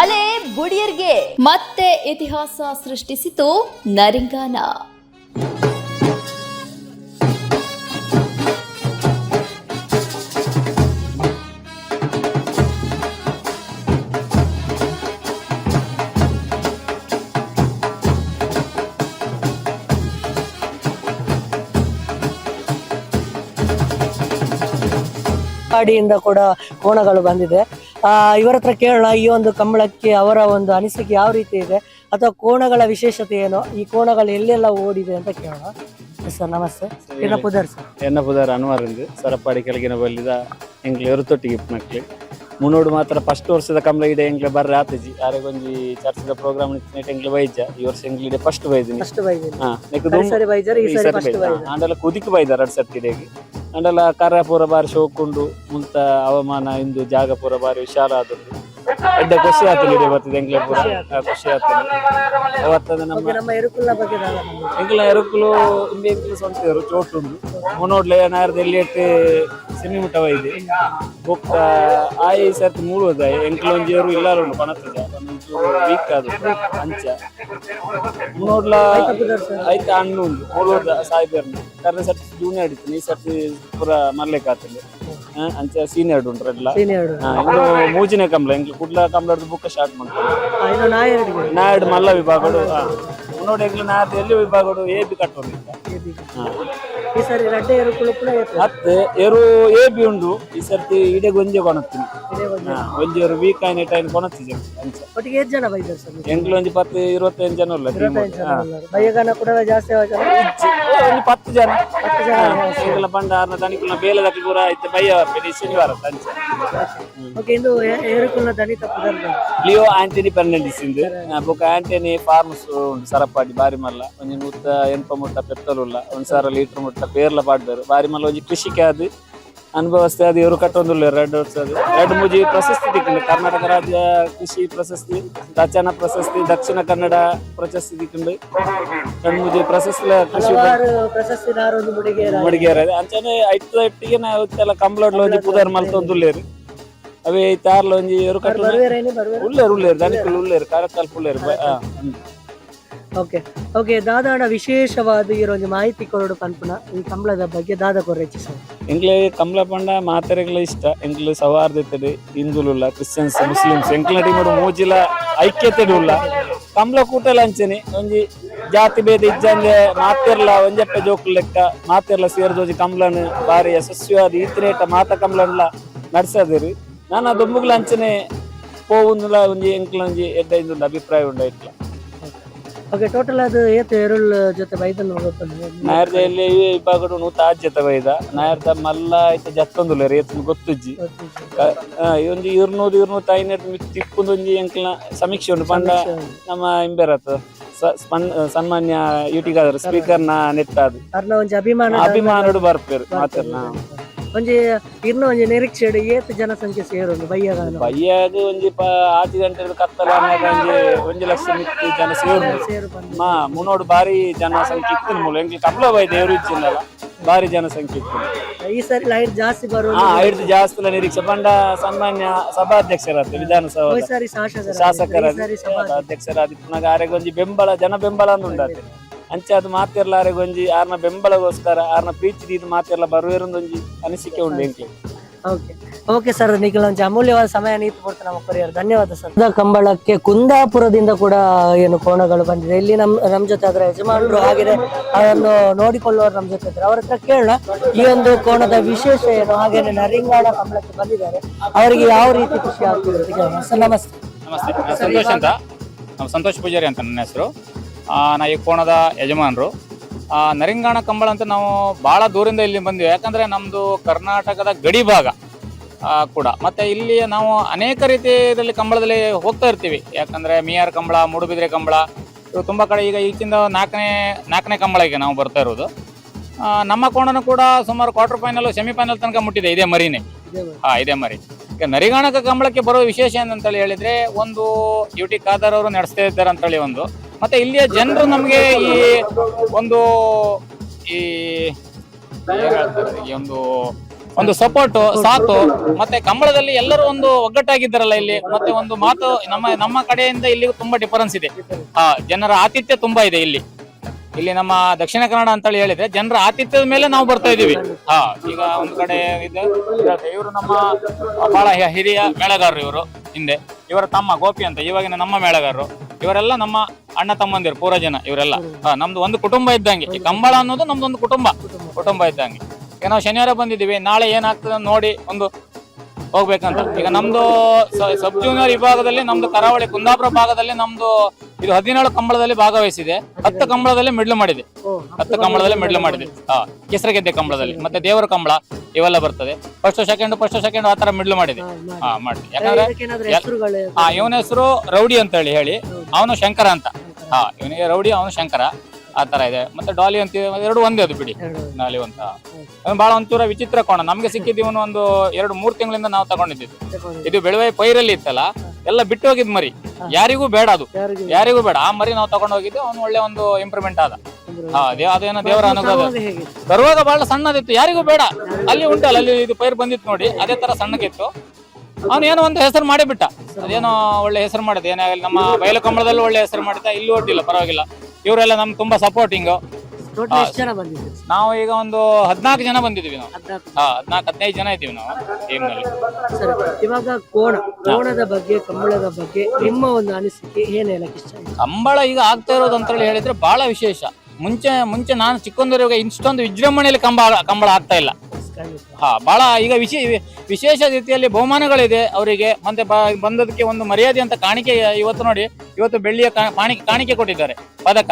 ಅಲೆ ಬುಡಿಯರ್ಗೆ ಮತ್ತೆ ಇತಿಹಾಸ ಸೃಷ್ಟಿಸಿತು ನರಿಂಗಾನ. ಅಡಿಯಿಂದ ಕೂಡ ಕೋಣಗಳು ಬಂದಿದೆ. ಇವರ ಹತ್ರ ಕೇಳೋಣ ಈ ಒಂದು ಕಂಬಳಕ್ಕೆ ಅವರ ಒಂದು ಅನಿಸಿಕೆ ಯಾವ ರೀತಿ ಇದೆ ಅಥವಾ ಕೋಣಗಳ ವಿಶೇಷತೆ ಏನು ಈ ಕೋಣಗಳು ಎಲ್ಲೆಲ್ಲ ಓಡಿದೆ ಅಂತ ಕೇಳೋಣ. ಸರ್ ನಮಸ್ತೆ. ಎನ್ನ ಪುದರ್ ಸರ್? ಎನ್ನ ಅನ್ವರ್ ಇಂದ ಸರಪಾಡಿ ಕೆಳಗಿನ ಬಲ್ಲಿದ ಎಂಕ್ಲೆ ಗಿಫ್ಟ್ ಮಕ್ಳು. ಮುನ್ನೋಡು ಮಾತ್ರ ಫಸ್ಟ್ ವರ್ಷದ ಕಂಬಳ ಇದೆ ಎಂಗ್ಲೆ ಬರ್ರೆ ಆತಜಿ. ಯಾರಿಗೊಂಜಿ ಚರ್ಚದ ಪ್ರೋಗ್ರಾಮ್ ವೈದ್ಯ ಬೈಜ ಈ ವರ್ಷ ಹೆಂಗ್ಲಿ ಇಡೆ ಫಸ್ಟ್ ಬೈದಿನಿ. ಫಸ್ಟ್ ಬೈದಿನಿ. ಹಾ ನೆಕ್ ಸರಿ ಸರಿ ಬೈಜರ್ ಈ ಸರಿ ಫಸ್ಟ್ ಬೈದ ಅಂಡಲ ಕುದಿಕ್ ಬೈದ ಎರಡ್ ಸರ್ತಿ ಇಡೆಗೆ ಅಂಡಲ ಕರ ಪೂರ ಬಾರಿ ಶೋಕುಂಡು ಮುಂತ ಹವಾಮಾನ ಇಂದು ಜಾಗ ಪೂರ ಬಾರಿ ವಿಶಾಲ ಆದದ್ದು ಅಡ್ಡ ಖುಷಿ ಆಗ್ತದೆ ಇವತ್ತು ಎಂಕ್ಲೆ ಪೂರ ಆ, ಖುಷಿ ಆತು ಅವತ್ತದ ನಮ್ಮ ನಮ್ಮ ಎರುಕುಲ್ಲ ಬಗ್ಗೆ. ಎಂಕ್ಲ ಎರುಕುಲು ಇಂಬೆ ಎಂಕ್ಲು ಸ್ವಂತ ಎರು ಚೋಟುಂಡು ಮುನ್ನೋಡ್ಲೆ ನಾರ್ದು ಎಲ್ಲಿಯಟ್ಟು ಸಿಮಿ ಮುಟ್ಟವ ಇದೆ. ಬೊಕ್ಕ ಆಯಿ ಸರ್ತಿ ಮೂಳುವುದ ಎಂಕ್ಲ ಒಂಜಿ ಎರು ಇಲ್ಲಾರ ಉಂಡು ಪಣತ್ತದ ವೀಕ್ ಅದು ಅಂಚ. ಮುನ್ನೋಡ್ಲ ಐತೆ ಹಣ್ಣು ಉಂಡು ಮೂಳುವುದ ಸಾಯ್ಬೇರ್ನ. ಕರ್ನ ಸರ್ತಿ ಜೂನಿಯರ್ ಆಡಿತ್ತು ಈ ಸರ್ತಿ ಪೂರ ಮರ್ಲೆಕ್ ಆತಲ್ಲಿ ಅಂಚ ಸೀನಿಯರ್ ಉಂಟು ಎಲ್ಲ. ಇನ್ನು ಮೂಜಿನ ಕಂಬಳ ಎಂಕ್ಲು ಕುಡ್ಲ ಕಂಬಳದ ಬುಕ್ಕ ಸ್ಟಾರ್ಟ್ ಮಾಡ್ತಾರೆ ಇನ್ನು ನಾ ಎರಡಿಗೆ ಮಲ್ಲ ವಿಭಾಗಡು ಮುನ್ನೋಡು ಎಂಕ್ಲು ನಾಡ್ ಎಲ್ಲಿ ವಿಭಾಗಡು ಎ ಬಿ ಕಟ್ಟೋದು ಈ ಸರಿ ರಡ್ಡೆ ಏರು ಕೂಡ ಇರ್ತದೆ ಮತ್ತೆ ಏರು ಎ ಬಿ ಉಂಡು ಈ ಸರ್ತಿ ಇಡೆ ಗೊಂಜೆ ಕೊಣತ್ತೀನಿ ಇದೇ ಒಂದು. ಒಂಜಿ ವೀಕ್ ಆಯ್ನ ಟೈಮ್ ಕೊಣತ್ತಿದೆ. ಅಂಚ ಒಟ್ಟಿಗೆ ಎಷ್ಟು ಜನ ಬೈದರು ಸರ್? ಎಂಕ್ಲು ಒಂಜಿ ಪತ್ತು ಇರುವತ್ತೈದು ಜನ ಉಲ್ಲ team ಹಾ. ಬೈಯಗಾನ ಕೂಡ ಜಾಸ್ತಿ ಆದ ಜನ ಏ, ಒಂಜಿ ಪತ್ತು ಜನ ಹತ್ತು ಜನ ಎಂಕ್ಲ ಬಂಡ ಆರ್ನ ತನಿಕುಲ ಬೇಲೆ ದಕ್ಕಿ ಪೂರ ಐತೆ ಬಯ್ಯ ಪೆಡಿ ಶನಿವಾರ ಅಂಚ ಓಕೆ ಇಂದು ಎ- ಎರುಕುಲ್ಲ ದಣಿತ ಪುದರ್ ಲಿಯೋ ಆಂಟನಿ ಫರ್ನಾಂಡಿಸ್ ಇಂದು ಬೊಕ ಆಂಟನಿ ಫಾರ್ಮಸ್ ಉಂಡು ಸರಪಾಡಿ ಬಾರಿ ಮಲ್ಲ ಒಂಜಿ ನೂತ ಎನ್ಪ ಮುಟ್ಟ ಪೆತ್ತಲುಲ್ಲ ಒಂದ್ ಸಾವಿರ ಲೀಟರ್ ಮುಟ್ಟ ಪೇರ್ಲ ಪಾಡ್ಬೇರು ಬಾರಿ ಮಲ್ಲ ಒಂಜಿ ಕೃಷಿಕೆ ಅದು ಅನುಭವಸ್ಥೆ ಅದು ಇವರು ಕಟ್ಟೊಂದಿಲ್ಲ ಎರಡು ವರ್ಷ ಅದು. ಎರಡು ಮೂಜಿ ಪ್ರಶಸ್ತಿ ತಿಕ್ಕಿಂಡು ಕರ್ನಾಟಕ ರಾಜ್ಯ ಕೃಷಿ ಪ್ರಶಸ್ತಿ ರಚನಾ ಪ್ರಶಸ್ತಿ ದಕ್ಷಿಣ ಕನ್ನಡ ಪ್ರಶಸ್ತಿ ತಿಕ್ಕಿಂಡು ಎರಡು ಮೂಜಿ ಪ್ರಶಸ್ತಿ ಕೃಷಿ ಮುಡಿಗೇರ ಅಂಚನೆ ಐದು ಒಟ್ಟಿಗೆ ನಾವು ಎಲ್ಲ ಕಂಬಳಡ್ಲ ಒಂಜಿ ಪುದರ್ ಮಲ್ತೊಂದುಲ್ಲೇರು ಅವೇ ಐತಾರ್ಲ ಒಂಜಿ ಇವರು ಕಟ್ಟಲು ಉಳ್ಳೇರು ಉಳ್ಳೇರು ದನಿಕಲ್ ಉಳ್ಳೇರು ಕಾರ್ಯಕಲ್ಪ ಉಳ್ಳೇರು. ಓಕೆ ಓಕೆ ದಾದಾಣ ವಿಶೇಷವಾದ ಇರೋಂದು ಮಾಹಿತಿ ಕೊರಡು ಪನ್ಪುನ ಈ ಕಂಬಳದ ಬಗ್ಗೆ ದಾದ ಕೊರ್ರೆಚ್ಚಿ ಸರ್ ಎಂಕ್ಲೆ ಕಂಬಳ ಪಂಡ ಮಾತೆರೆಗ್ಲ ಇಷ್ಟ. ಎಂಕ್ಲೆ ಸೌಹಾರ್ದತೆ ಹಿಂದುಲುಲ್ಲ, ಕ್ರಿಶ್ಚಿಯನ್ಸ್, ಮುಸ್ಲಿಮ್ಸ್, ಎಂಕ್ಲ ಡಿಮಡು ಮೂಜಿಲ ಐಕ್ಯತೆ ಉಲ್ಲ ಕಂಬಳ ಕೂಟಲ ಅಂಚನೆ ಒಂಜಿ ಜಾತಿ ಭೇದ ಇಜ್ಜಂದೆ ಮಾತೆರ್ಲ ಒಂಜಪ್ಪ ಜೋಕು ಲೆಕ್ಕ, ಮಾತೆರ್ಲ ಸೇರ್ದೋಜಿ ಕಮಲನ್ ಬಾರಿ ಯಶಸ್ವಿಯಾದ ಈತ್ರೇಟ ಮಾತ ಕಂಬಳನ್ಲ ನಡೆಸದಿರಿ. ನಾನು ದೊಂಬುಗ್ಲ ಅಂಚನೆ ಪೋವುಂದುಲ ಒಂಜಿ ಒಂಜಿ ಎಡ್ಡ ಇಂದ ಅಭಿಪ್ರಾಯ ಉಂಡ ಇಟ್ಲ ಓಕೆ ಟೋಟಲ್ ಅದು ಏತು ಎರುಳ್ ಜೊತೆ ಬೈದನ್ ಹೋಗುತ್ತೆ ನಾಯರ್ದ ನಾಯರ್ದಲ್ಲಿ ಇಬ್ಬಾಗಡು ನೂತ ಆಜ್ಯತ ಬೈದ. ನಾಯರ್ದ ಮಲ್ಲ ಐತ ಜತ್ತೊಂದುಲ್ಲ ರೇತ್ ಗೊತ್ತುಜ್ಜಿ. ಇವೊಂದು ಇರ್ನೂರು ಇರ್ನೂರು ಐನೂರು ಮಿತ್ ತಿಪ್ಪುಂದೊಂಜಿ ಎಂಕ್ಲ ಸಮೀಕ್ಷೆ ಉಂಟು. ಪಂಡ ನಮ್ಮ ಇಂಬೆರತ್ ಸನ್ಮಾನ್ಯ ಯುಟಿಗಾದರು ಸ್ಪೀಕರ್ನ ನಿತ್ತಾದ್. ಒಂಜಿ ಅಭಿಮಾನ ಅಭಿಮಾನಡು ಬರ್ಪೇರು ಮಾತನ್ನ. ಒಂಜಿ ಇರ್ನ ಒಂಜಿ ನಿರೀಕ್ಷೆ ಏತ್ ಜನಸಂಖ್ಯೆ ಸೇರುಂಡು ಬೈಯಗಾನ ಬಯ್ಯಾಗ ಒಂಜಿ ಪ ಆಚೆ ಗಂಟೆ ಕತ್ತಲ ಒಂಜಿ ಒಂಜಿ ಲಕ್ಷ ಮಿತ್ತು ಜನ ಸೇರು ಮಾ ಮುನ್ನೋಡು ಬಾರಿ ಜನಸಂಖ್ಯೆ ಇತ್ತು ಮೂಲ. ಎಂಕ್ಲಿ ಕಮಲ ಬೈ ದೇವ್ರು ಇಚ್ಚಿಲ್ಲಲ್ಲ ಬಾರಿ ಜನಸಂಖ್ಯೆ ಇತ್ತು. ಈ ಸರಿ ಲೈಟ್ ಜಾಸ್ತಿ ಬರುವ ಲೈಟ್ ಜಾಸ್ತಿ ನಿರೀಕ್ಷೆ. ಬಂಡ ಸನ್ಮಾನ್ಯ ಸಭಾಧ್ಯಕ್ಷರಾದ ವಿಧಾನಸಭಾ ಶಾಸಕರ ಅಧ್ಯಕ್ಷರಾದ ಪುನಗ ಆರೆಗೊಂಜಿ ಬೆಂಬಲ ಜನ ಬೆಂಬಲ ಉಂಡಾತೆ ಅಂಚೆ ಅದು ಮಾತಿರ್ಲಾರೆ ಒಂಜಿ ಆರ್ನ ಬೆಂಬಲಗೋಸ್ಕರ ಆರ್ನ ಪ್ರೀತಿ ಇದು ಮಾತಿರ್ಲ ಬರುವೇರೊಂದೊಂಜಿ ಅನಿಸಿಕೆ ಉಂಡು ಎಂಕ್ಲೆ. ಓಕೆ. ಓಕೆ ಸರ್ ನಿಖಿಲ್ ಒಂದು ಅಮೂಲ್ಯವಾದ ಸಮಯ ನೀತು ಕೊಡ್ತಾರೆ ನಮ್ಮ ಕೊರಿಯರ್. ಧನ್ಯವಾದ ಸರ್. ಕಂಬಳಕ್ಕೆ ಕುಂದಾಪುರದಿಂದ ಕೂಡ ಏನು ಕೋಣಗಳು ಬಂದಿದೆ. ಇಲ್ಲಿ ನಮ್ ನಮ್ ಜೊತೆ ಅದರ ಯಜಮಾನರು ಆಗಿದೆ ಅದನ್ನು ನೋಡಿಕೊಳ್ಳುವವರು ನಮ್ಮ ಜೊತೆ ಇದ್ದಾರೆ. ಅವ್ರ ಹತ್ರ ಕೇಳೋಣ. ಈ ಒಂದು ಕೋಣದ ವಿಶೇಷ ಏನು? ಹಾಗೇನೆ ನರಿಂಗಾಡ ಕಂಬಳಕ್ಕೆ ಬಂದಿದ್ದಾರೆ. ಅವರಿಗೆ ಯಾವ ರೀತಿ ಖುಷಿ ಆಗ್ತಿದೆ ಸರ್ ನಮಸ್ತೆ. ನಮಸ್ತೆ. ಸಂತೋಷ್ ಅಂತ. ಸಂತೋಷ್ ಪೂಜಾರಿ ಅಂತ ನನ್ನ ಹೆಸರು. ನಾ ಈ ಕೋಣದ ಯಜಮಾನರು. ನರಿಂಗಾಣ ಕಂಬಳ ಅಂತ ನಾವು ಭಾಳ ದೂರಿಂದ ಇಲ್ಲಿ ಬಂದಿವಿ. ಯಾಕಂದರೆ ನಮ್ಮದು ಕರ್ನಾಟಕದ ಗಡಿ ಭಾಗ ಕೂಡ. ಮತ್ತು ಇಲ್ಲಿ ನಾವು ಅನೇಕ ರೀತಿಯಲ್ಲಿ ಕಂಬಳದಲ್ಲಿ ಹೋಗ್ತಾ ಇರ್ತೀವಿ. ಯಾಕಂದರೆ ಮಿಯಾರ್ ಕಂಬಳ ಮೂಡುಬಿದ್ರೆ ಕಂಬಳ ಇವು ತುಂಬ ಕಡೆ ಈಗ ಈಚಿಂದ ನಾಲ್ಕನೇ ನಾಲ್ಕನೇ ಕಂಬಳಕ್ಕೆ ನಾವು ಬರ್ತಾ ಇರೋದು. ನಮ್ಮ ಕೋಣನು ಕೂಡ ಸುಮಾರು ಕ್ವಾರ್ಟರ್ ಫೈನಲ್ ಸೆಮಿಫೈನಲ್ ತನಕ ಮುಟ್ಟಿದೆ ಇದೇ ಮರಿನೇ. ಹಾಂ ಇದೇ ಮರಿ. ಈಗ ನರಿಗಾಣಕ ಕಂಬಳಕ್ಕೆ ಬರೋ ವಿಶೇಷ ಏನಂತೇಳಿ ಹೇಳಿದರೆ ಒಂದು ಯು ಟಿ ಖಾದರ್ ಅವರು ನಡೆಸ್ತಾ ಇದ್ದಾರೆ ಅಂತೇಳಿ ಒಂದು. ಮತ್ತೆ ಇಲ್ಲಿಯ ಜನರು ನಮಗೆ ಈ ಒಂದು ಈ ಒಂದು ಒಂದು ಸಪೋರ್ಟ್ ಸಾಥು, ಮತ್ತೆ ಕಂಬಳದಲ್ಲಿ ಎಲ್ಲರೂ ಒಂದು ಒಗ್ಗಟ್ಟಾಗಿದ್ದಾರಲ್ಲ ಇಲ್ಲಿ, ಮತ್ತೆ ಒಂದು ಮಾತು ನಮ್ಮ ನಮ್ಮ ಕಡೆಯಿಂದ ಇಲ್ಲಿಗೂ ತುಂಬಾ ಡಿಫರೆನ್ಸ್ ಇದೆ. ಹಾ ಜನರ ಆತಿಥ್ಯ ತುಂಬಾ ಇದೆ ಇಲ್ಲಿ. ಇಲ್ಲಿ ನಮ್ಮ ದಕ್ಷಿಣ ಕನ್ನಡ ಅಂತೇಳಿ ಹೇಳಿದ್ರೆ ಜನರ ಆತಿಥ್ಯದ ಮೇಲೆ ನಾವು ಬರ್ತಾ ಇದೀವಿ ಹಾ ಈಗ ಒಂದು ಕಡೆ ಇದೆ, ಇವರು ನಮ್ಮ ಬಹಳ ಹಿರಿಯ ಮೇಳಗಾರರು ಇವರು ಹಿಂದೆ. ಇವರ ತಮ್ಮ ಗೋಪಿ ಅಂತ, ಇವಾಗಿನ ನಮ್ಮ ಮೇಳಗಾರರು. ಇವರೆಲ್ಲ ನಮ್ಮ ಅಣ್ಣ ತಮ್ಮಂದಿರು ಪೂರ ಜನ ಇವರೆಲ್ಲ. ಹಾ, ನಮ್ದು ಒಂದು ಕುಟುಂಬ ಇದ್ದಂಗೆ. ಈ ಕಂಬಳ ಅನ್ನೋದು ನಮ್ದು ಒಂದು ಕುಟುಂಬ. ಕುಟುಂಬ ಇದ್ದಂಗೆ. ಈಗ ನಾವು ಶನಿವಾರ ಬಂದಿದ್ದೀವಿ. ನಾಳೆ ಏನಾಗ್ತದೆ ನೋಡಿ ಒಂದು ಹೋಗ್ಬೇಕಂತ. ಈಗ ನಮ್ದು ಸಬ್ ಜೂನಿಯರ್ ವಿಭಾಗದಲ್ಲಿ ನಮ್ದು ಕರಾವಳಿ ಕುಂದಾಪುರ ಭಾಗದಲ್ಲಿ ನಮ್ದು ಇದು ಹದಿನೇಳು ಕಂಬಳದಲ್ಲಿ ಭಾಗವಹಿಸಿದೆ. ಹತ್ತು ಕಂಬಳದಲ್ಲಿ ಮಿಡ್ಲು ಮಾಡಿದೆ. ಹತ್ತು ಕಂಬಳದಲ್ಲಿ ಮಿಡ್ಲು ಮಾಡಿದೆ. ಹಾ ಕೆಸರಗೆದ್ದೆ ಕಂಬಳದಲ್ಲಿ. ಮತ್ತೆ ದೇವರ ಕಂಬಳ ಇವೆಲ್ಲ ಬರ್ತದೆ. ಫಸ್ಟ್ ಸೆಕೆಂಡ್ ಫಸ್ಟ್ ಸೆಕೆಂಡ್ ಆತರ ಮಿಡ್ಲು ಮೆಡ್ಲು ಮಾಡಿದೆ. ಹಾ ಮಾಡಿದೆ. ಯಾಕಂದ್ರೆ ಹಾ ಇವನ ಹೆಸರು ರೌಡಿ ಅಂತ ಹೇಳಿ ಹೇಳಿ. ಅವನು ಶಂಕರ ಅಂತ. ಹಾ ಇವನಿಗೆ ರೌಡಿ ಅವನು ಶಂಕರ. ಆ ತರ ಇದೆ. ಮತ್ತೆ ಡಾಲಿ ಅಂತ ಎರಡು ಒಂದೇ ಅದು ಬಿಡಿ. ಡಾಲಿ ಅಂತ ಅವ್ನು ಬಹಳ ಒಂಚೂರ ವಿಚಿತ್ರ ಕೋಣ. ನಮ್ಗೆ ಸಿಕ್ಕಿದ್ದು ಇವನು ಒಂದು ಎರಡು ಮೂರು ತಿಂಗಳಿಂದ ನಾವು ತಗೊಂಡಿದ್ದು. ಇದು ಬೆಳವೆ ಪೈರಲ್ಲಿ ಇತ್ತಲ್ಲ ಎಲ್ಲ ಬಿಟ್ಟು ಹೋಗಿದ್ ಮರಿ. ಯಾರಿಗೂ ಬೇಡ ಅದು. ಯಾರಿಗೂ ಬೇಡ. ಆ ಮರಿ ನಾವು ತಗೊಂಡು ಹೋಗಿದ್ದು ಅವ್ನು ಒಳ್ಳೆ ಒಂದು ಇಂಪ್ರೂವ್ಮೆಂಟ್ ಆದ. ಹಾ ಅದೇನ ದೇವರ ಅನುಗ್ರಹ ಬರುವಾಗ ಬಹಳ ಸಣ್ಣದಿತ್ತು. ಯಾರಿಗೂ ಬೇಡ. ಅಲ್ಲಿ ಉಂಟಲ್ಲ ಅಲ್ಲಿ ಇದು ಪೈರ್ ಬಂದಿತ್ತು ನೋಡಿ. ಅದೇ ತರ ಸಣ್ಣಕ್ಕಿತ್ತು ಅವನು ಏನೋ ಒಂದು ಹೆಸರು ಮಾಡಿಬಿಟ್ಟ. ಅದೇನೋ ಒಳ್ಳೆ ಹೆಸರು ಮಾಡಿದೆ. ಏನಾಗಲಿ ನಮ್ಮ ಬಯಲು ಕಂಬಳದಲ್ಲೂ ಒಳ್ಳೆ ಹೆಸರು ಮಾಡ್ತಾ ಇಲ್ಲಿ ಒಡ್ಡಿಲ್ಲ ಪರವಾಗಿಲ್ಲ. ಇವರೆಲ್ಲ ನಮ್ಗೆ ತುಂಬಾ ಸಪೋರ್ಟಿಂಗ್ ಟೋಟಲ್ ಎಷ್ಟು ಜನ ಬಂದಿದ್ರು ನಾವು ಈಗ ಒಂದು ಹದ್ನಾಲ್ಕು ಜನ ಬಂದಿದ್ದೀವಿ ನಾವು. ಹದ್ನಾಲ್ಕು ಹಾ ಹದಿನಾಲ್ಕು ಹದಿನೈದು ಜನ ಇದ್ದೀವಿ ನಾವು ಟೀಮ್ನಲ್ಲಿ ಸರ್ ಇವಾಗ ಕೋಣ ಕೋಣದ ಬಗ್ಗೆ ಕಂಬಳದ ಬಗ್ಗೆ ನಿಮ್ಮ ಒಂದು ಅನಿಸಿಕೆ ಏನು ಹೇಳಕ್ ಇಷ್ಟ ಇದೆ? ಕಂಬಳ ಈಗ ಆಗ್ತಾ ಇರೋದು ಅಂತೇಳಿ ಹೇಳಿದ್ರೆ ಬಹಳ ವಿಶೇಷ. ಮುಂಚೆ ಮುಂಚೆ ನಾನು ಚಿಕ್ಕಂದಿರುವಾಗ ಇಷ್ಟೊಂದು ವಿಜೃಂಭಣೆಯಲ್ಲಿ ಕಂಬಳ ಕಂಬಳ ಆಗ್ತಾ ಇಲ್ಲ. ಹಾ ಬಹಳ ಈಗ ವಿಶೇ ವಿಶೇಷ ರೀತಿಯಲ್ಲಿ ಬಹುಮಾನಗಳಿದೆ ಅವರಿಗೆ. ಮತ್ತೆ ಬಂದದಕ್ಕೆ ಒಂದು ಮರ್ಯಾದೆ ಅಂತ ಕಾಣಿಕೆ ಇವತ್ತು ನೋಡಿ ಇವತ್ತು ಬೆಳ್ಳಿಯ ಕಾಣಿಕೆ ಕಾಣಿಕೆ ಕೊಟ್ಟಿದ್ದಾರೆ ಪದಕ.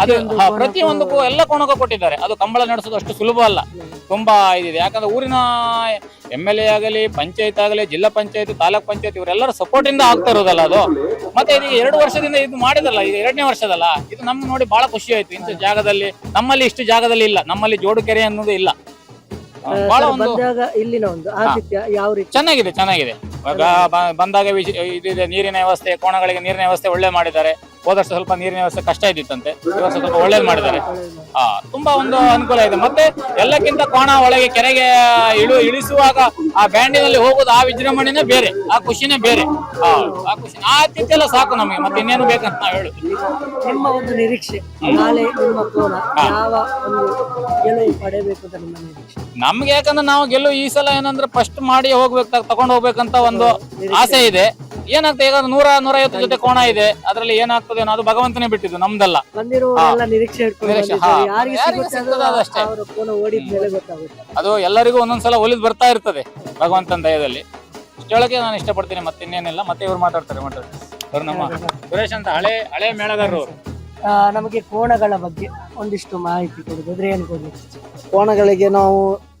ಅದು ಪ್ರತಿ ಒಂದಕ್ಕೂ ಪ್ರತಿಯೊಂದಕ್ಕೂ ಎಲ್ಲ ಕೋಣಕ್ಕೂ ಕೊಟ್ಟಿದ್ದಾರೆ. ಅದು ಕಂಬಳ ನಡೆಸೋದು ಅಷ್ಟು ಸುಲಭ ಅಲ್ಲ. ತುಂಬಾ ಇದಿದೆ. ಯಾಕಂದ್ರೆ ಊರಿನ ಎಂ ಎಲ್ ಎ ಆಗಲಿ ಪಂಚಾಯತ್ ಆಗಲಿ ಜಿಲ್ಲಾ ಪಂಚಾಯತ್ ತಾಲೂಕ್ ಪಂಚಾಯತ್ ಇವರೆಲ್ಲರ ಸಪೋರ್ಟ್ ಇಂದ ಆಗ್ತಾ ಇರೋದಲ್ಲ ಅದು. ಮತ್ತೆ ಇದು ಎರಡು ವರ್ಷದಿಂದ ಇದು ಮಾಡಿದಲ್ಲ ಇದು ಎರಡನೇ ವರ್ಷದಲ್ಲ. ಇದು ನಮ್ಗೆ ನೋಡಿ ಬಹಳ ಖುಷಿ ಆಯ್ತು. ಇಂಥ ಜಾಗದಲ್ಲಿ ನಮ್ಮಲ್ಲಿ ಇಷ್ಟು ಜಾಗದಲ್ಲಿ ಇಲ್ಲ. ನಮ್ಮಲ್ಲಿ ಜೋಡು ಕೆರೆ ಅನ್ನೋದು ಇಲ್ಲ. ಬಹಳ ಒಂದು ಬಂದಾಗ ಇಲ್ಲಿನ ಒಂದು ಆತಿಥ್ಯ ಯಾವ ರೀತಿ? ಚೆನ್ನಾಗಿದೆ ಚೆನ್ನಾಗಿದೆ. ಇವಾಗ ಬ- ಬಂದಾಗ ವಿಶ್- ಇದಿದೆ ನೀರಿನ ವ್ಯವಸ್ಥೆ ಕೋಣಗಳಿಗೆ ನೀರಿನ ವ್ಯವಸ್ಥೆ ಒಳ್ಳೆ ಮಾಡಿದ್ದಾರೆ. ಹೋದ ವರ್ಷ ಸ್ವಲ್ಪ ನೀರಿನ ವ್ಯವಸ್ಥೆ ಕಷ್ಟ ಇದ್ದಿತ್ತಂತೆ. ಈ ವರ್ಷ ಸ್ವಲ್ಪ ಒಳ್ಳೇದು ಮಾಡಿದ್ದಾರೆ. ಹಾ ತುಂಬಾ ಒಂದು ಅನುಕೂಲ ಇದೆ. ಮತ್ತೆ ಎಲ್ಲಕ್ಕಿಂತ ಕೋಣ ಒಳಗೆ ಕೆರೆಗೆ ಇಳು ಇಳಿಸುವಾಗ ಆ ಬ್ಯಾಂಡಿನಲ್ಲಿ ಹೋಗೋದು ಆ ವಿಜೃಂಭಣೆನೇ ಬೇರೆ ಆ ಖುಷಿನೇ ಬೇರೆ. ಹಾ ಆ ಖುಷಿ ಆ ಎಲ್ಲ ಸಾಕು ನಮಗೆ. ಮತ್ತೆ ಇನ್ನೇನು ಬೇಕಂತ ನಾವು ಹೇಳುದು. ನಿಮ್ಮ ಒಂದು ನಿರೀಕ್ಷೆ ನಾಳೆ ನಿಮ್ಮ ಕೋಣ ಯಾವ ಒಂದು ಗೆಲುವು ಪಡೆಯಬೇಕು ಅಂತ ನಿಮ್ಮ ನಿರೀಕ್ಷೆ? ನಮ್ಗೆ ಯಾಕಂದ್ರೆ ನಾವು ಗೆಲ್ಲು ಈ ಸಲ ಏನಂದ್ರೆ ಫಸ್ಟ್ ಮಾಡಿ ಹೋಗ್ಬೇಕು ತಗೊಂಡು ಹೋಗ್ಬೇಕಂತ ಒಂದು ಆಸೆ ಇದೆ. ಏನಾಗ್ತದೆ ಈಗ ನೂರ ನೂರೈವತ್ತು ಜೊತೆ ಕೋಣ ಇದೆ ಅದ್ರಲ್ಲಿ ಏನಾಗ್ತದೆ ಅದು ಭಗವಂತನೇ ಬಿಟ್ಟಿದ್ದು ನಮ್ದಲ್ಲ. ಬಂದಿರುವವರೆಲ್ಲ ನಿರೀಕ್ಷೆ ನಿರೀಕ್ಷೆ, ಬಂದಿದ್ದಾರೆ. ಹಾ. ಯಾರಿಗೆ ಯಾರಿಗೆ ಸಿಗ್ತದೆ ಅದು ಅಷ್ಟೇ. ಅವರ ಕೋಣ ಓಡಿದ ಮೇಲೆ ಗೊತ್ತಾಗುತ್ತೆ. ಅದು ಎಲ್ಲರಿಗೂ ಒಂದೊಂದ್ಸಲ ಒಲಿದ್ ಬರ್ತಾ ಇರ್ತದೆ ಭಗವಂತನ ದಯದಲ್ಲಿ. ಇಷ್ಟೊಳಗೆ ನಾನು ಇಷ್ಟಪಡ್ತೀನಿ ಮತ್ತೆ ಇನ್ನೇನಿಲ್ಲ ಮತ್ತೆ ಇವ್ರು ಮಾತಾಡ್ತಾರೆ ಮಾತಾಡ್ತಾರೆ. ಇವ್ರು ನಮ್ಮ ಸುರೇಶ್ ಅಂತ ಹಳೆ ಹಳೆ ಮೇಳಗಾರರು ಅವರು. ಆ, ನಮಗೆ ಕೋಣಗಳ ಬಗ್ಗೆ ಒಂದಿಷ್ಟು ಮಾಹಿತಿ ಕೊಡುದಾದ್ರೆ ಏನು ಕೊಡ್ಲಿಕ್ಕೆ ಕೋಣಗಳಿಗೆ ನಾವು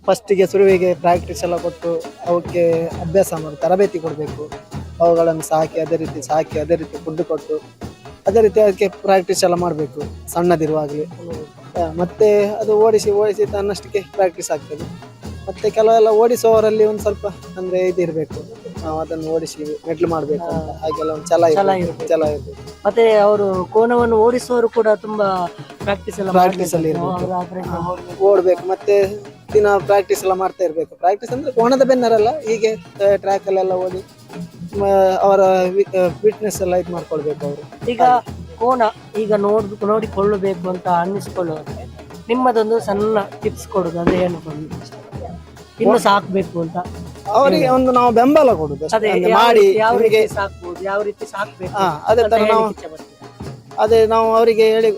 ಫಸ್ಟಿಗೆ ಸುರುವಿಗೆ ಪ್ರಾಕ್ಟೀಸ್ ಎಲ್ಲ ಕೊಟ್ಟು ಅವಕ್ಕೆ ಅಭ್ಯಾಸ ಮಾಡಿ ತರಬೇತಿ ಕೊಡಬೇಕು. ಅವುಗಳನ್ನು ಸಾಕಿ ಅದೇ ರೀತಿ ಸಾಕಿ ಅದೇ ರೀತಿ ಫುಡ್ ಕೊಟ್ಟು ಅದೇ ರೀತಿ ಅದಕ್ಕೆ ಪ್ರಾಕ್ಟೀಸ್ ಎಲ್ಲ ಮಾಡಬೇಕು ಸಣ್ಣದಿರುವಾಗಲೇ. ಮತ್ತೆ ಅದು ಓಡಿಸಿ ಓಡಿಸಿ ತನ್ನಷ್ಟಕ್ಕೆ ಪ್ರಾಕ್ಟೀಸ್ ಆಗ್ತದೆ. ಮತ್ತೆ ಕೆಲವೆಲ್ಲ ಓಡಿಸುವವರಲ್ಲಿ ಒಂದು ಸ್ವಲ್ಪ ಅಂದ್ರೆ ಇದಿರಬೇಕು. ನಾವು ಅದನ್ನು ಓಡಿಸಿ ಮೆಟ್ಲು ಮಾಡಬೇಕು ಹಾಗೆಲ್ಲ ಒಂದು ಛಲ ಛಲ ಇರ್ಬೇಕು. ಇರಬೇಕು. ಮತ್ತೆ ಅವರು ಕೋಣವನ್ನು ಓಡಿಸುವವರು ಕೂಡ ತುಂಬಾ ಪ್ರಾಕ್ಟೀಸ್ ಎಲ್ಲ ಪ್ರಾಕ್ಟೀಸ್ ಅಲ್ಲಿ ಓಡ್ಬೇಕು. ಮತ್ತೆ ದಿನ ಪ್ರಾಕ್ಟೀಸ್ ಎಲ್ಲ ಮಾಡ್ತಾ ಇರಬೇಕು. ಪ್ರಾಕ್ಟೀಸ್ ಅಂದ್ರೆ ಕೋಣದ ಬೆನ್ನರಲ್ಲ ಹೀಗೆ ಟ್ರ್ಯಾಕ್ ಅಲ್ಲೆಲ್ಲ ಮ- ಅವರ ಫಿಟ್ನೆಸ್ ಎಲ್ಲ ಇದು ಮಾಡ್ಕೊಳ್ಬೇಕು ಅವರು. ಈಗ ಕೋಣ ಈಗ ನೋಡ್ ನೋಡಿಕೊಳ್ಳಬೇಕು ಅಂತ ಅನ್ನಿಸ್ಕೊಳ್ಳುವಂತೆ ನಿಮ್ಮದೊಂದು ಸಣ್ಣ ಟಿಪ್ಸ್ ಕೊಡೋದು ಅಂದ್ರೆ ಏನು ಇನ್ನು ಸಾಕ್ಬೇಕು ಅಂತ. ಅವರಿಗೆ ಒಂದು ನಾವು ಬೆಂಬಲ ಕೊಡುದು ಮಾಡಿ ಯಾವ ರೀತಿ ಸಾಕ್ಬೋದು ಯಾವ ರೀತಿ ಸಾಕ್ಬೇಕು ಅದೇ ತರ ನಾವು ಅದೇ ನಾವು ಅವರಿಗೆ ಹೇಳಿ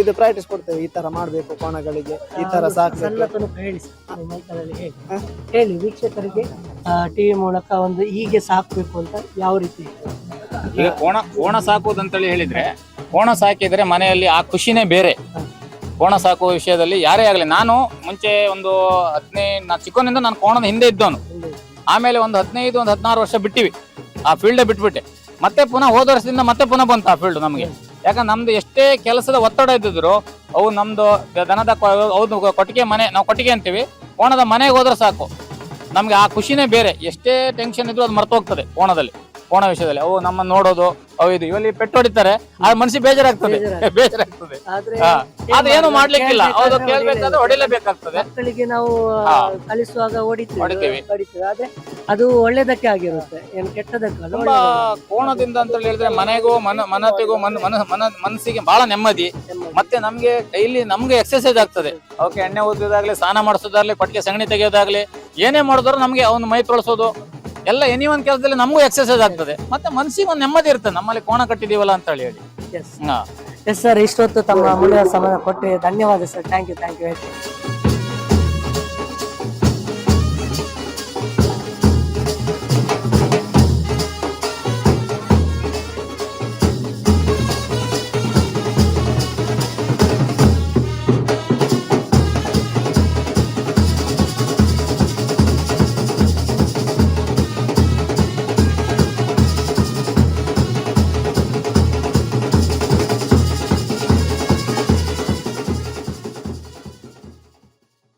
ಇದು ಪ್ರಾಕ್ಟೀಸ್ ಕೊಡ್ತೇವೆ. ಈ ತರ ಮಾಡ್ಬೇಕು ಕೋಣಗಳಿಗೆ ಈ ತರ ಸಾಕು ಹೇಳಿ ವೀಕ್ಷಕರಿಗೆ. ವೀಕ್ಷಕರಿಗೆ ಟಿವಿ ಮೂಲಕ ಒಂದು ಹೀಗೆ ಸಾಕ್ಬೇಕು ಅಂತ ಯಾವ ರೀತಿ? ಈಗ ಕೋಣ ಕೋಣ ಸಾಕುವುದಂತೇಳಿ ಹೇಳಿದ್ರೆ, ಕೋಣ ಸಾಕಿದ್ರೆ ಮನೆಯಲ್ಲಿ ಆ ಖುಷಿನೇ ಬೇರೆ. ಕೋಣ ಸಾಕುವ ವಿಷಯದಲ್ಲಿ ಯಾರೇ ಆಗಲಿ, ನಾನು ಮುಂಚೆ ಒಂದು ಹದಿನೈದು ನಾ ಚಿಕ್ಕನಿಂದ ನಾನು ಕೋಣದ ಹಿಂದೆ ಇದ್ದವನು. ಆಮೇಲೆ ಒಂದು ಹದಿನೈದು, ಒಂದು ಹದಿನಾರು ವರ್ಷ ಬಿಟ್ಟಿವಿ. ಆ ಫೀಲ್ಡೇ ಬಿಟ್ಬಿಟ್ಟೆ. ಮತ್ತೆ ಪುನಃ ಹೋದ ವರ್ಷದಿಂದ ಮತ್ತೆ ಪುನಃ ಬಂತು ಆ ಫೀಲ್ಡ್ ನಮಗೆ. ಯಾಕಂದ್ರೆ ನಮ್ದು ಎಷ್ಟೇ ಕೆಲಸದ ಒತ್ತಡ ಇದ್ದಿದ್ರು, ಅವು ನಮ್ದು ದನದ ಹೌದು, ಕೊಟ್ಟಿಗೆ ಮನೆ, ನಾವು ಕೊಟ್ಟಿಗೆ ಅಂತೀವಿ. ಕೋಣದ ಮನೆಗೆ ಹೋದ್ರೆ ಸಾಕು. ನಮ್ಗೆ ಆ ಖುಷಿನೇ ಬೇರೆ. ಎಷ್ಟೇ ಟೆನ್ಷನ್ ಇದ್ರು ಅದು ಮರ್ತೋಗ್ತದೆ ಕೋಣದಲ್ಲಿ. ಕೋಣ ವಿಷಯದಲ್ಲಿ ಅವು ನಮ್ಮ ನೋಡೋದು ಅವು ಇದು ಇವಲ್ಲಿ ಪೆಟ್ಟು ಹೊಡಿತಾರೆ ಆ ಮನಸ್ಸಿಗೆ ಬೇಜಾರಾಗ್ತದೆ. ಬೇಜಾರಾಗ್ತದೆ. ಹಾ. ಅದು ಏನು ಮಾಡ್ಲಿಕ್ಕಿಲ್ಲ. ಅವರು ಕೇಳ್ಬೇಕಾದ್ರೆ ಹೊಡಿಲೇಬೇಕಾಗ್ತದೆ. ಮಕ್ಕಳಿಗೆ ನಾವು. ಕಲಿಸುವಾಗ. ಹೊಡಿತೀವಿ. ಆದ್ರೆ ಅದು ಒಳ್ಳೇದಕ್ಕೆ ಆಗಿರುತ್ತೆ. ಏನು ಕೆಟ್ಟದಕ್ಕೆ ತುಂಬಾ ಕೋಣದಿಂದ ಅಂತ ಹೇಳಿದ್ರೆ ಮನೆಗೂ ಮನ ಮನತೆಗೂ ಮನ ಮನ ಮನ ಮನಸ್ಸಿಗೆ ಬಹಳ ನೆಮ್ಮದಿ. ಮತ್ತೆ ನಮ್ಗೆ ಡೈಲಿ ನಮ್ಗೆ ಎಕ್ಸರ್ಸೈಸ್ ಆಗ್ತದೆ. ಅವಕ್ಕೆ ಎಣ್ಣೆ ಓದೋದಾಗ್ಲಿ ಸ್ನಾನ ಮಾಡಿಸೋದಾಗ್ಲಿ ಪಟ್ಟಿಗೆ ಸಗಣಿ ತೆಗೆಯೋದಾಗ್ಲಿ ಏನೇ ಮಾಡಿದ್ರು ನಮ್ಗೆ ಅವ್ನ ಮೈ ತೊಳಸೋದು ಎಲ್ಲ ಎನಿ ಒಂದ್ ಕೆಲಸದಲ್ಲಿ ನಮಗೂ ಎಕ್ಸರ್ಸೈಸ್ ಆಗ್ತದೆ. ಮತ್ತೆ ಮನಸ್ಸಿಗೆ ಒಂದು ನೆಮ್ಮದಿ ಇರ್ತದೆ. ನಮ್ಮಲ್ಲಿ ಕೋಣ ಕಟ್ಟಿದೀವಲ್ಲ ಅಂತ ಹೇಳಿ. ಹೇಳಿ ಎಸ್ ಹಾ ಸರ್ ಇಷ್ಟೊತ್ತು ತಮ್ಮ ಅಮೂಲ್ಯ ಸಮಯ ಕೊಟ್ಟು ಧನ್ಯವಾದ sir thank you thank you